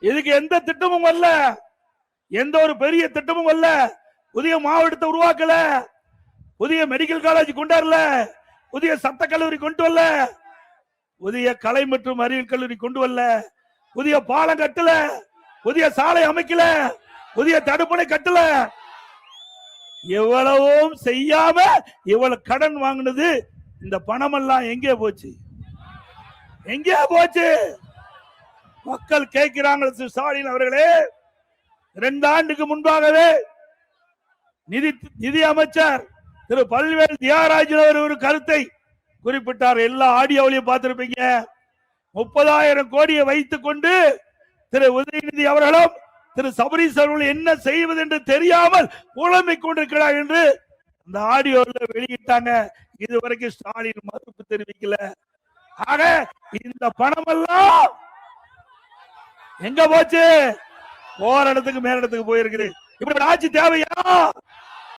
இதுக்கு எந்த திட்டமும் வரல எந்த ஒரு பெரிய திட்டமும் வரல புதிய மாவட்டத்தை உருவாக்கல. புதிய மெடிக்கல் காலேஜ் கொண்டாடல. புதிய சட்ட கல்லூரி கொண்டு வரல. புதிய கலை மற்றும் அறிவியல் கல்லூரி கொண்டு வரல. புதிய பாலம் கட்டல. புதிய சாலை அமைக்கல. புதிய தடுப்பணை கட்டல. எவ்வளவும் செய்யாம இவ்வளவு கடன் வாங்கினது. இந்த பணம் எல்லாம் எங்கே போச்சு? எங்கே போச்சு? மக்கள் கேட்கிறாங்க திரு ஸ்டாலின் அவர்களே. ரெண்டு ஆண்டுக்கு முன்பாகவே நிதி நிதி அமைச்சர் திரு பல்வேல் தியாகராஜன் அவர் ஒரு கருத்தை குறிப்பிட்டார். எல்லா ஆடியோவிலையும் பார்த்திருப்பீங்க. முப்பதாயிரம் கோடியை வைத்துக் கொண்டு திரு உதயநிதி அவர்களும் திரு சபரீஸ் என்ன செய்வது என்று தெரியாமல் புலம்பிக் கொண்டிருக்கிறார் என்று அந்த ஆடியோவில் வெளியிட்டாங்க. இதுவரைக்கும் ஸ்டாலின் மறுப்பு தெரிவிக்கல. ஆக இந்த பணமெல்லாம் எங்க போச்சு? போற இடத்துக்கு மேல இடத்துக்கு போயிருக்குது. இப்படி ஆட்சி தேவையா?